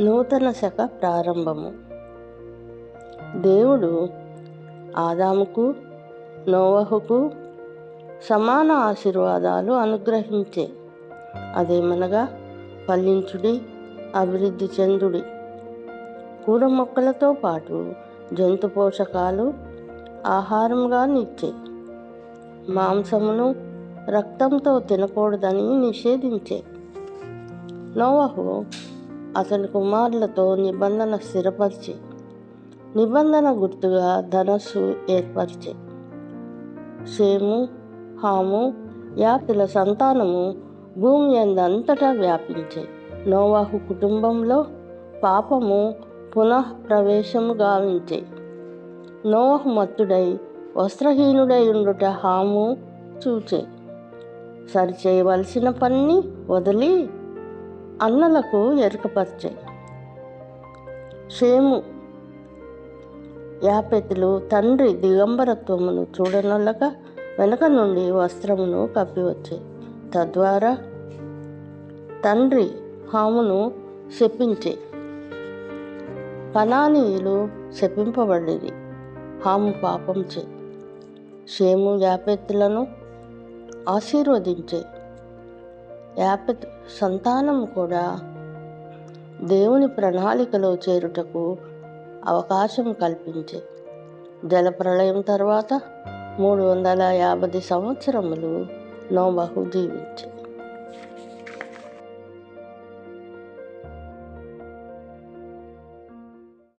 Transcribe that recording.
నూతన శక ప్రారంభము. దేవుడు ఆదాముకు నోవహుకు సమాన ఆశీర్వాదాలు అనుగ్రహించే అదేమనగా ఫలించుడి అభివృద్ధి చెందుడి. కూర మొక్కలతో పాటు జంతు పోషకాలు ఆహారంగా నిచ్చే. మాంసమును రక్తంతో తినకూడదని నిషేధించే. నోవహు అతని కుమారులతో నిబంధన స్థిరపరిచి నిబంధన గుర్తుగా ధనస్సు ఏర్పరిచే. సేము హాము యాపిల సంతానము భూమి అందంతటా వ్యాపించే. నోవాహు కుటుంబంలో పాపము పునః ప్రవేశము గావించే. నోవాహు మత్తుడై వస్త్రహీనుడై ఉండుట హాము చూచే. సరిచేయవలసిన పని వదిలి అన్నలకు ఎరుకపరిచాయి. షేము యాపెతులు తండ్రి దిగంబరత్వమును చూడనల్లక వెనక నుండి వస్త్రమును కప్పివచ్చాయి. తద్వారా తండ్రి హామును శపించే కణానీయులు శపింపబడేది హాము పాపంచే షేము యాపెత్తులను ఆశీర్వదించే యాపెత్ సంతానం కూడా దేవుని ప్రణాళికలో చేరుటకు అవకాశం కల్పించే. జలప్రళయం తర్వాత మూడు వందల యాభై సంవత్సరములు నోబహు జీవించే.